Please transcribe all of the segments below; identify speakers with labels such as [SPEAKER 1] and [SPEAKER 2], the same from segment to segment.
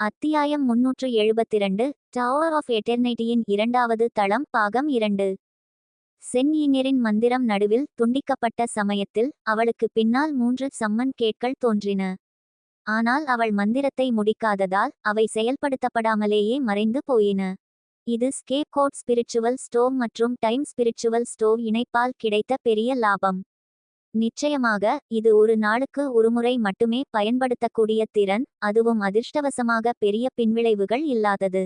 [SPEAKER 1] அத்தியாயம் முன்னூற்று எழுபத்திரண்டு tower of எட்டர்னிட்டியின் இரண்டாவது தளம் பாகம் இரண்டு. சென்னியினரின் மந்திரம் நடுவில் துண்டிக்கப்பட்ட சமயத்தில் அவளுக்கு பின்னால் மூன்று சம்மன் கேட்கள் தோன்றின. ஆனால் அவள் மந்திரத்தை முடிக்காததால் அவை செயல்படுத்தப்படாமலேயே மறைந்து போயின. இது ஸ்கேப் கோட் ஸ்பிரிச்சுவல் ஸ்டோவ் மற்றும் டைம் ஸ்பிரிச்சுவல் ஸ்டோவ் இணைப்பால் கிடைத்த பெரிய லாபம். நிச்சயமாக இது ஒரு நாளுக்கு ஒருமுறை மட்டுமே பயன்படுத்தக்கூடிய திறன் அதுவும் அதிர்ஷ்டவசமாக பெரிய பின்விளைவுகள் இல்லாதது.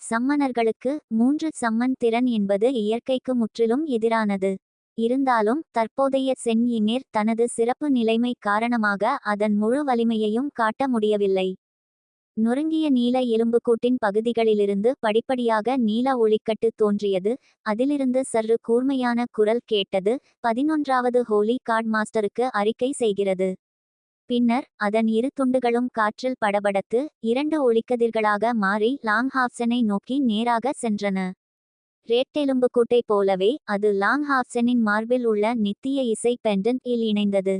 [SPEAKER 1] சம்மனர்களுக்கு மூன்று சம்மன் திறன் என்பது இயற்கைக்கு முற்றிலும் எதிரானது. இருந்தாலும் தற்போதைய சென் தனது சிறப்பு நிலைமை காரணமாக அதன் முழு வலிமையையும் காட்ட முடியவில்லை. நொறுங்கிய நீல எலும்புக்கூட்டின் பகுதிகளிலிருந்து படிப்படியாக நீல ஒளிக்கட்டு தோன்றியது. அதிலிருந்து சற்று கூர்மையான குரல் கேட்டது. பதினொன்றாவது ஹோலி கார்ட் மாஸ்டருக்கு அறிக்கை செய்கிறது. பின்னர் அதன் இரு துண்டுகளும் காற்றில் படபடத்து இரண்டு ஒளிக்கதிர்களாக மாறி லாங் ஹாப்சனை நோக்கி நேராக சென்றன. ரேட்டெலும்புக்கூட்டை போலவே அது லாங் ஹாப்சனின் மார்பில் உள்ள நித்திய இசை பெண்டன்ட் இல் இணைந்தது.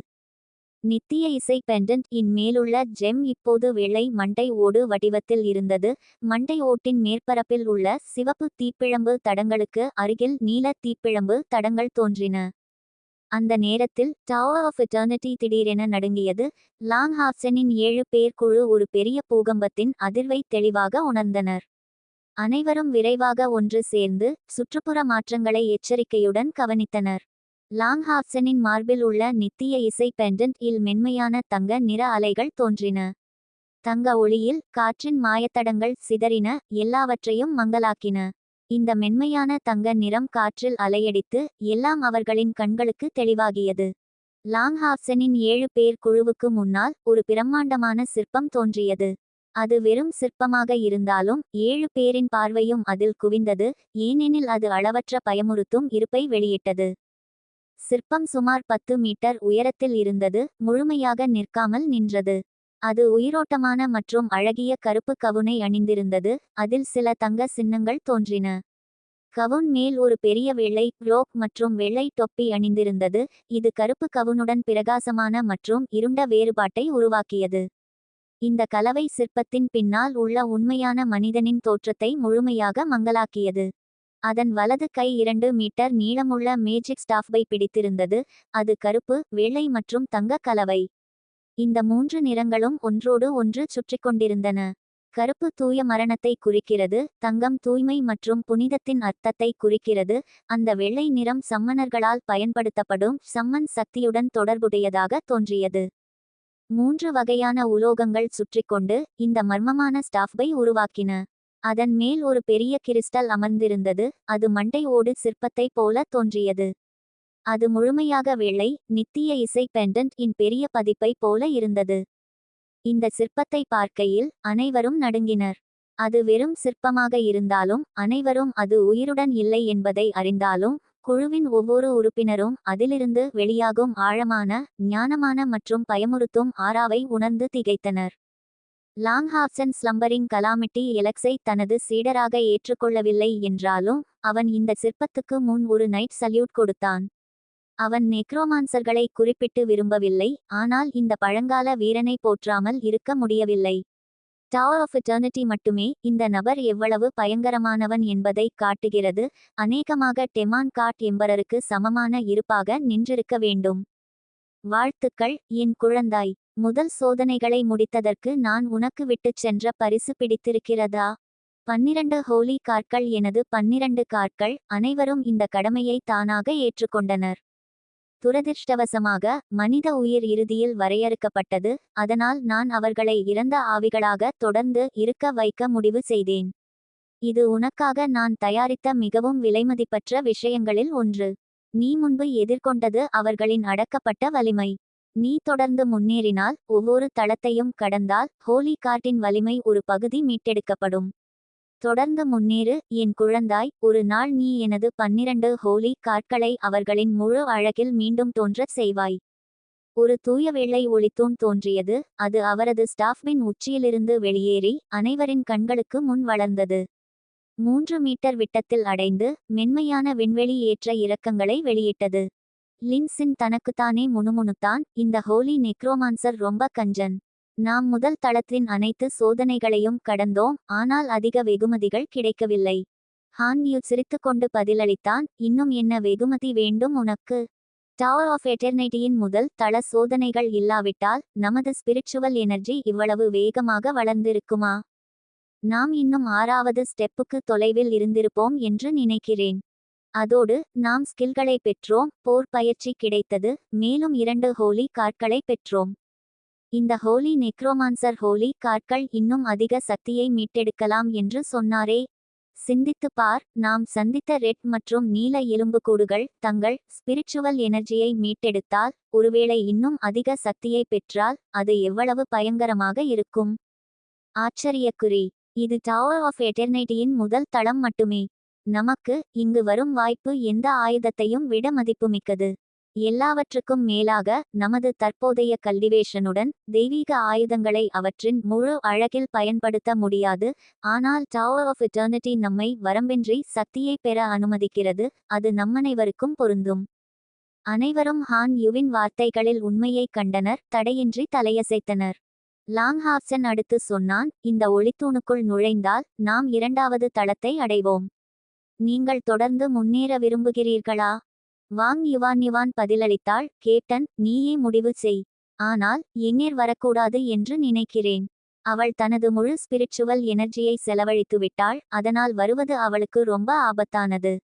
[SPEAKER 1] நித்திய இசை பெண்டன்ட் இன் மேலுள்ள ஜெம் இப்போது வெள்ளை மண்டை ஓடு வடிவத்தில் இருந்தது. மண்டை ஓட்டின் மேற்பரப்பில் உள்ள சிவப்பு தீப்பிழம்பு தடங்களுக்கு அருகில் நீல தீப்பிழம்பு தடங்கள் தோன்றின. அந்த நேரத்தில் டவர் ஆஃப் எட்டர்னிட்டி திடீரென நடுங்கியது. லாங் ஹாப்சனின் ஏழு பேர் குழு ஒரு பெரிய பூகம்பத்தின் அதிர்வை தெளிவாக உணர்ந்தனர். அனைவரும் விரைவாக ஒன்று சேர்ந்து சுற்றுப்புற மாற்றங்களை எச்சரிக்கையுடன் கவனித்தனர். லாங்ஹாப்சனின் மார்பில் உள்ள நித்திய இசை பெண்டன்ட் இல் மென்மையான தங்க நிற அலைகள் தோன்றின. தங்க ஒளியில் காற்றின் மாயத்தடங்கள் சிதறின எல்லாவற்றையும் மங்கலாக்கின இந்த மென்மையான தங்க நிறம் காற்றில் அலையடித்து எல்லாம் அவர்களின் கண்களுக்கு தெளிவாகியது. லாங்ஹாப்சனின் ஏழு பேர் குழுவுக்கு முன்னால் ஒரு பிரம்மாண்டமான சிற்பம் தோன்றியது. அது வெறும் சிற்பமாக இருந்தாலும் ஏழு பேரின் பார்வையும் அதில் குவிந்தது ஏனெனில் அது அளவற்ற பயமுறுத்தும் இருப்பை வெளியிட்டது. சிற்பம் சுமார் பத்து மீட்டர் உயரத்தில் இருந்தது முழுமையாக நிற்காமல் நின்றது. அது உயிரோட்டமான மற்றும் அழகிய கருப்பு கவுனை அணிந்திருந்தது அதில் சில தங்க சின்னங்கள் தோன்றின. கவுன் மேல் ஒரு பெரிய வெள்ளை ரோக் மற்றும் வெள்ளை தொப்பி அணிந்திருந்தது இது கருப்பு கவுனுடன் பிரகாசமான மற்றும் இருண்ட வேறுபாட்டை உருவாக்கியது. இந்த கலவை சிற்பத்தின் பின்னால் உள்ள உண்மையான மனிதனின் தோற்றத்தை முழுமையாக மங்கலாக்கியது அதன் வலது கை இரண்டு மீட்டர் நீளமுள்ள மேஜிக் ஸ்டாஃபை பிடித்திருந்தது. அது கருப்பு வெள்ளை மற்றும் தங்க கலவை. இந்த மூன்று நிறங்களும் ஒன்றோடு ஒன்று சுற்றி கொண்டிருந்தன கருப்பு தூய மரணத்தை குறிக்கிறது தங்கம் தூய்மை மற்றும் புனிதத்தின் அர்த்தத்தை குறிக்கிறது. அந்த வெள்ளை நிறம் சம்மனர்களால் பயன்படுத்தப்படும் சம்மன் சக்தியுடன் தொடர்புடையதாக தோன்றியது. மூன்று வகையான உலோகங்கள் சுற்றிக்கொண்டு இந்த மர்மமான ஸ்டாஃபை உருவாக்கின. அதன் மேல் ஒரு பெரிய கிறிஸ்டல் அமர்ந்திருந்தது. அது மண்டை ஓடு சிற்பத்தை போல தோன்றியது. அது முழுமையாக வெள்ளை நித்திய இசை பெண்டன்ட் இன் பெரிய பதிப்பை போல இருந்தது. இந்த சிற்பத்தை பார்க்கையில் அனைவரும் நடுங்கினர். அது வெறும் சிற்பமாக இருந்தாலும் அனைவரும் அது உயிருடன் இல்லை என்பதை அறிந்தாலும் குழுவின் ஒவ்வொரு உறுப்பினரும் அதிலிருந்து வெளியாகும் ஆழமான ஞானமான மற்றும் பயமுறுத்தும் ஆறாவை உணர்ந்து திகைத்தனர். லாங்ஹாப்சன் ஸ்லம்பரிங் கலாமிட்டி எலக்ஸை தனது சீடராக ஏற்றுக்கொள்ளவில்லை என்றாலும் அவன் இந்த சிற்பத்துக்கு முன் ஒரு நைட் சல்யூட் கொடுத்தான். அவன் நெக்ரோமான்சர்களை குறிப்பிட்டு விரும்பவில்லை ஆனால் இந்த பழங்கால வீரனை போற்றாமல் இருக்க முடியவில்லை. டவர் ஆஃப் இட்டர்னிட்டி மட்டுமே இந்த நபர் எவ்வளவு பயங்கரமானவன் என்பதை காட்டுகிறது அநேகமாக டெமான் காட் எம்பரருக்கு சமமான இருப்பாக நின்றிருக்க வேண்டும். வாழ்த்துக்கள் என் குழந்தாய். முதல் சோதனைகளை முடித்ததற்கு நான் உனக்கு விட்டுச் சென்ற பரிசு பிடித்திருக்கிறதா? பன்னிரண்டு ஹோலி கார்கள் எனது பன்னிரண்டு கார்கள் அனைவரும் இந்த கடமையை தானாக ஏற்றுக்கொண்டனர். துரதிர்ஷ்டவசமாக மனித உயிர் இறுதியில் வரையறுக்கப்பட்டது அதனால் நான் அவர்களை இறந்த ஆவிகளாக தொடர்ந்து இருக்க வைக்க முடிவு செய்தேன். இது உனக்காக நான் தயாரித்த மிகவும் விலைமதிப்பற்ற விஷயங்களில் ஒன்று. நீ முன்பு எதிர்கொண்டது அவர்களின் அடக்கப்பட்ட வலிமை. நீ தொடர்ந்து முன்னேறினால் ஒவ்வொரு தளத்தையும் கடந்தால் ஹோலி கார்ட்டின் வலிமை ஒரு பகுதி மீட்டெடுக்கப்படும். தொடர்ந்து முன்னேறு என் குழந்தாய் ஒரு நாள் நீ எனது பன்னிரண்டு ஹோலி கார்ட்களை அவர்களின் முழு அழகில் மீண்டும் தோன்றச் செய்வாய். ஒரு தூய வெள்ளை ஒளித்தூண் தோன்றியது அது அவரது ஸ்டாஃபின் உச்சியிலிருந்து வெளியேறி அனைவரின் கண்களுக்கு முன் வளர்ந்தது. மூன்று மீட்டர் விட்டத்தில் அடைந்து மென்மையான விண்வெளி ஏற்ற இறக்கங்களை வெளியிட்டது. லின்சின் தனக்குத்தானே முணுமுணுத்தான் இந்த ஹோலி நெக்ரோமான்சர் ரொம்ப கஞ்சன். நாம் முதல் தளத்தின் அனைத்து சோதனைகளையும் கடந்தோம் ஆனால் அதிக வெகுமதிகள் கிடைக்கவில்லை. ஹான் யூ சிரித்துக்கொண்டு பதிலளித்தான் இன்னும் என்ன வெகுமதி வேண்டும் உனக்கு? டவர் ஆஃப் எட்டர்னிட்டியின் முதல் தள சோதனைகள் இல்லாவிட்டால் நமது ஸ்பிரிச்சுவல் எனர்ஜி இவ்வளவு வேகமாக வளர்ந்திருக்குமா? நாம் இன்னும் ஆறாவது ஸ்டெப்புக்கு தொலைவில் இருந்திருப்போம் என்று நினைக்கிறேன். அதோடு நாம் ஸ்கில்களை பெற்றோம் போர் பயிற்சி கிடைத்தது மேலும் இரண்டு ஹோலி கார்ட்களை பெற்றோம். இந்த ஹோலி நெக்ரோமான்சர் ஹோலி கார்ட்கள் இன்னும் அதிக சக்தியை மீட்டெடுக்கலாம் என்று சொன்னாரே. சிந்தித்து பார் நாம் சந்தித்த ரெட் மற்றும் நீல எலும்புக்கூடுகள் தங்கள் ஸ்பிரிச்சுவல் எனர்ஜியை மீட்டெடுத்தால் ஒருவேளை இன்னும் அதிக சக்தியை பெற்றால் அது எவ்வளவு பயங்கரமாக இருக்கும்? ஆச்சரியக்குறி. இது டவர் ஆஃப் எட்டர்னிட்டியின் முதல் தளம் மட்டுமே. நமக்கு இங்கு வரும் வாய்ப்பு எந்த ஆயுதத்தையும் விட மதிப்புமிக்கது. எல்லாவற்றுக்கும் மேலாக நமது தற்போதைய கல்டிவேஷனுடன் தெய்வீக ஆயுதங்களை அவற்றின் முழு அழகில் பயன்படுத்த முடியாது ஆனால் டவர் ஆஃப் இட்டர்னிட்டி நம்மை வரம்பின்றி சக்தியை பெற அனுமதிக்கிறது அது நம்மனைவருக்கும் பொருந்தும். அனைவரும் ஹான் யுவின் வார்த்தைகளில் உண்மையை கண்டனர் தடையின்றி தலையசைத்தனர். லாங்ஹாப்சன் அடுத்து சொன்னான் இந்த ஒளித்தூணுக்குள் நுழைந்தால் நாம் இரண்டாவது தளத்தை அடைவோம். நீங்கள் தொடர்ந்து முன்னேற விரும்புகிறீர்களா? வாங் யுவான் யுவான் பதிலளித்தாள். கேப்டன் நீயே முடிவு செய். ஆனால் எங்கேர் வரக்கூடாது என்று நினைக்கிறேன். அவள் தனது முழு ஸ்பிரிச்சுவல் எனர்ஜியை செலவழித்து விட்டாள். அதனால் வருவது அவளுக்கு ரொம்ப ஆபத்தானது.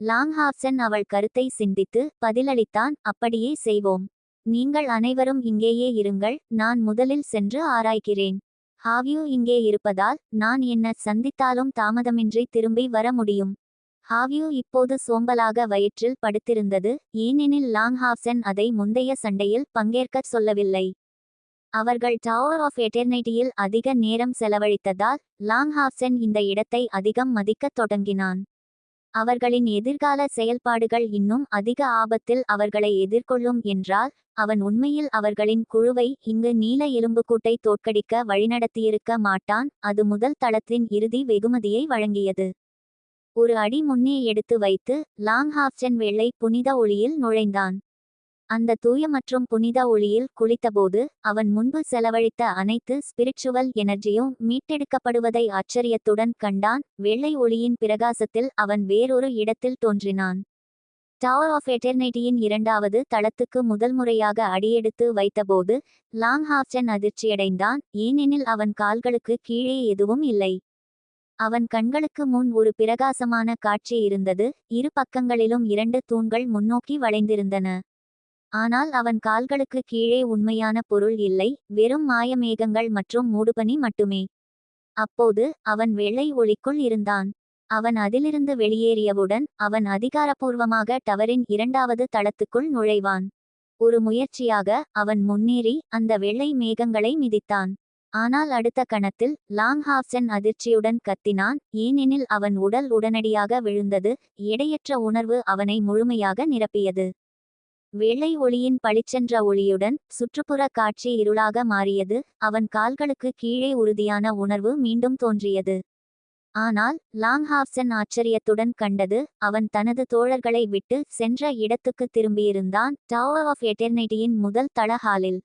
[SPEAKER 1] லாங்ஹாப்சன் அவள் கருத்தை சிந்தித்து பதிலளித்தான். அப்படியே செய்வோம். நீங்கள் அனைவரும் இங்கேயே இருங்கள். நான் முதலில் சென்று ஆராய்கிறேன். ஹாவ்யூ இங்கே இருப்பதால் நான் என்ன சந்தித்தாலும் தாமதமின்றி திரும்பி வர முடியும். ஹாவ்யூ இப்போது சோம்பலாக வயிற்றில் படுத்திருந்தது? ஏனெனில் லாங்ஹாப்சன் அதை முந்தைய சண்டையில் பங்கேற்கச் சொல்லவில்லை. அவர்கள் டவர் ஆஃப் எட்டர்னிட்டியில் அதிக நேரம் செலவழித்ததால் லாங்ஹாப்சன் இந்த இடத்தை அதிகம் மதிக்கத் தொடங்கினான். அவர்களின் எதிர்கால செயல்பாடுகள் இன்னும் அதிக ஆபத்தில் அவர்களை எதிர்கொள்ளும் என்றால் அவன் உண்மையில் அவர்களின் குழுவை இங்கு நீல எலும்புக்கூட்டை தோற்கடிக்க வழிநடத்தியிருக்க மாட்டான் அது முதல் தளத்தின் இறுதி வெகுமதியை வழங்கியது. ஒரு அடி முன்னே எடுத்து வைத்து லாங் லாங்ஹாப்சன் வெள்ளை புனித ஒளியில் நுழைந்தான். அந்த தூய மற்றும் புனித ஒளியில் குளித்தபோது அவன் முன்பு செலவழித்த அனைத்து ஸ்பிரிச்சுவல் எனர்ஜியும் மீட்டெடுக்கப்படுவதை ஆச்சரியத்துடன் கண்டான். வெள்ளை ஒளியின் பிரகாசத்தில் அவன் வேறொரு இடத்தில் தோன்றினான். டவர் ஆஃப் எட்டர்னிட்டியின் இரண்டாவது தளத்துக்கு முதல் முறையாக அடியெடுத்து வைத்தபோது லாங் லாங்ஹாப்சன் அதிர்ச்சியடைந்தான். ஏனெனில் அவன் கால்களுக்கு கீழே எதுவும் இல்லை. அவன் கண்களுக்கு முன் ஒரு பிரகாசமான காட்சி இருந்தது. இரு பக்கங்களிலும் இரண்டு தூண்கள் முன்னோக்கி வளைந்திருந்தன. ஆனால் அவன் கால்களுக்கு கீழே உண்மையான பொருள் இல்லை வெறும் மாயமேகங்கள் மற்றும் மூடுபனி மட்டுமே. அப்போது அவன் வெள்ளை ஒளிக்குள் இருந்தான். அவன் அதிலிருந்து வெளியேறியவுடன் அவன் அதிகாரப்பூர்வமாக டவரின் இரண்டாவது தளத்துக்குள் நுழைவான். ஒரு முயற்சியாக அவன் முன்னேறி அந்த வெள்ளை மேகங்களை மிதித்தான். ஆனால் அடுத்த கணத்தில் லாங்ஹாப்சன் அதிர்ச்சியுடன் கத்தினான் ஏனெனில் அவன் உடல் உடனடியாக விழுந்தது எடையற்ற உணர்வு அவனை முழுமையாக நிரப்பியது. வெள்ளை ஒளியின் பளிச்சென்ற ஒளியுடன் சுற்றுப்புற காட்சி இருளாக மாறியது. அவன் கால்களுக்கு கீழே உறுதியான உணர்வு மீண்டும் தோன்றியது. ஆனால் லாங்ஹாப்சன் ஆச்சரியத்துடன் கண்டது அவன் தனது தோழர்களை விட்டு சென்ற இடத்துக்கு திரும்பியிருந்தான் டவர் ஆஃப் எட்டர்னிட்டியின் முதல் தள ஹாலில்.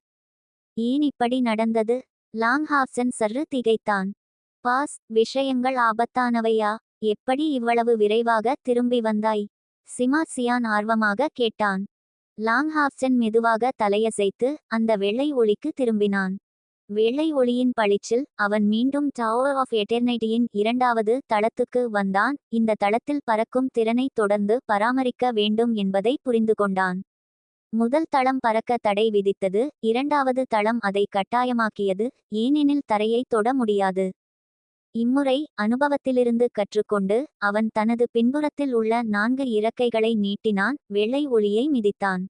[SPEAKER 1] ஏன் இப்படி நடந்தது? லாங்ஹாப்சன் சற்று திகைத்தான். பாஸ் விஷயங்கள் ஆபத்தானவையா? எப்படி இவ்வளவு விரைவாக திரும்பி வந்தாய்? சிமா சியான் ஆர்வமாக கேட்டான். லாங்ஹாப்சன் மெதுவாக தலையசைத்து அந்த வெள்ளை ஒளிக்கு திரும்பினான். வெள்ளை ஒளியின் பளிச்சில் அவன் மீண்டும் டவர் ஆஃப் எட்டர்னைட்டியின் இரண்டாவது தளத்துக்கு வந்தான். இந்த தளத்தில் பறக்கும் திறனை தொடர்ந்து பராமரிக்க வேண்டும் என்பதை புரிந்து கொண்டான். முதல் தளம் பறக்க தடை விதித்தது. இரண்டாவது தளம் அதை கட்டாயமாக்கியது. ஏனெனில் தரையை தொட முடியாது. இம்முறை அனுபவத்திலிருந்து கற்றுக்கொண்டு அவன் தனது பின்புறத்தில் உள்ள நான்கு இறக்கைகளை நீட்டினான் வெள்ளை ஒளியை மிதித்தான்.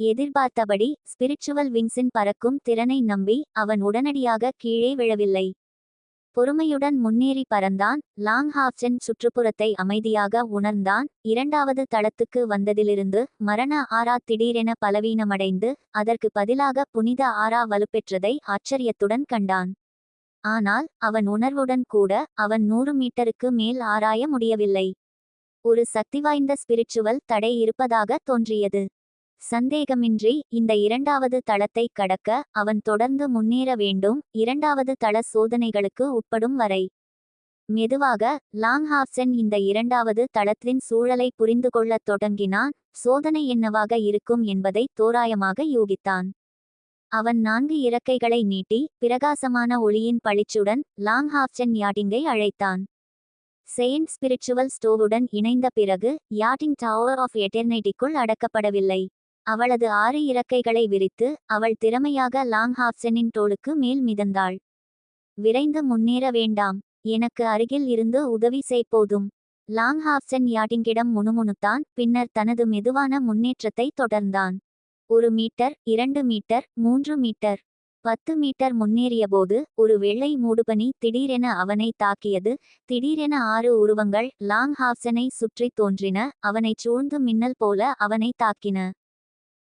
[SPEAKER 1] எதிர்பார்த்தபடி ஸ்பிரிச்சுவல் விங்ஸின் பறக்கும் திறனை நம்பி அவன் உடனடியாக கீழே விழவில்லை. பொறுமையுடன் முன்னேறி பறந்தான் லாங் ஹாப்சன் சுற்றுப்புறத்தை அமைதியாக உணர்ந்தான் இரண்டாவது தளத்துக்கு வந்ததிலிருந்து மரண ஆரா திடீரென பலவீனமடைந்து அதற்கு பதிலாக புனித ஆரா வலுப்பெற்றதை ஆச்சரியத்துடன் கண்டான். ஆனால் அவன் உணர்வுடன் கூட அவன் நூறு மீட்டருக்கு மேல் ஆராய முடியவில்லை. ஒரு சக்திவாய்ந்த ஸ்பிரிச்சுவல் தடை இருப்பதாக தோன்றியது. சந்தேகமின்றி இந்த இரண்டாவது தளத்தை கடக்க அவன் தொடர்ந்து முன்னேற வேண்டும் இரண்டாவது தள சோதனைகளுக்கு உட்படும் வரை. மெதுவாக லாங்ஹாப்சன் இந்த இரண்டாவது தளத்தின் சூழலை புரிந்து கொள்ளத் தொடங்கினான். சோதனை என்னவாக இருக்கும் என்பதை தோராயமாக யூகித்தான். அவன் நான்கு இறக்கைகளை நீட்டி பிரகாசமான ஒளியின் பளிச்சுடன் லாங்ஹாப்சன் யாட்டிங்கை அழைத்தான். செயின்ட் ஸ்பிரிச்சுவல் ஸ்டோவுடன் இணைந்த பிறகு யாட்டிங் டவர் ஆஃப் எட்டர்னைட்டிக்குள் அடக்கப்படவில்லை. அவளது ஆறு இறக்கைகளை விரித்து அவள் திறமையாக லாங் லாங்ஹாப்சனின் தோளுக்கு மேல் மிதந்தாள். விரைந்து முன்னேற வேண்டாம். எனக்கு அருகில் இருந்து உதவி செய்போதும் லாங் லாங்ஹாப்சன் யாட்டிங்கிடம் முணுமுணுத்தான். பின்னர் தனது மெதுவான முன்னேற்றத்தை தொடர்ந்தான். ஒரு மீட்டர் இரண்டு மீட்டர் மூன்று மீட்டர். பத்து மீட்டர் முன்னேறியபோது ஒரு வெள்ளை மூடுபனி திடீரென அவனை தாக்கியது. திடீரென ஆறு உருவங்கள் லாங் ஹாப்சனை சுற்றி தோன்றின. அவனைச் சூழ்ந்து மின்னல் போல அவனை தாக்கின.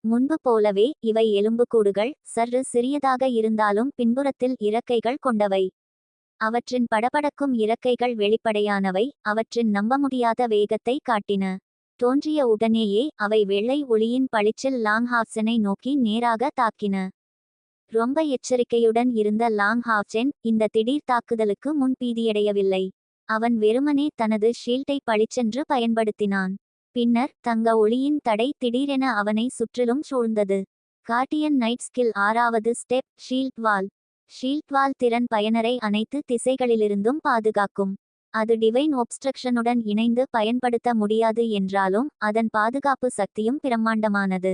[SPEAKER 1] முன்பு போலவே இவை எலும்புக்கூடுகள் சற்று சிறியதாக இருந்தாலும் பின்புறத்தில் இறக்கைகள் கொண்டவை. அவற்றின் படபடக்கும் இறக்கைகள் வெளிப்படையானவை. அவற்றின் நம்ப முடியாத வேகத்தை காட்டின. தோன்றிய உடனேயே அவை வெள்ளை ஒளியின் பளிச்சில் லாங்ஹாப்சனை நோக்கி நேராக தாக்கின. ரொம்ப எச்சரிக்கையுடன் இருந்த லாங்ஹாப்சன் இந்த திடீர் தாக்குதலுக்கு முன் பீதியடையவில்லை. அவன் வெறுமனே தனது ஷீல்டை பளிச்சென்று பயன்படுத்தினான். பின்னர் தங்க ஒளியின் தடை திடீரென அவனை சுற்றிலும் சூழ்ந்தது. கார்டியன் நைட் ஸ்கில் ஆறாவது step shield wall. Shield wall திறன் பயனரை அனைத்து திசைகளிலிருந்தும் பாதுகாக்கும். அது டிவைன் ஒப்ஸ்ட்ரக்ஷனுடன் இணைந்து பயன்படுத்த முடியாது என்றாலும் அதன் பாதுகாப்பு சக்தியும் பிரம்மாண்டமானது.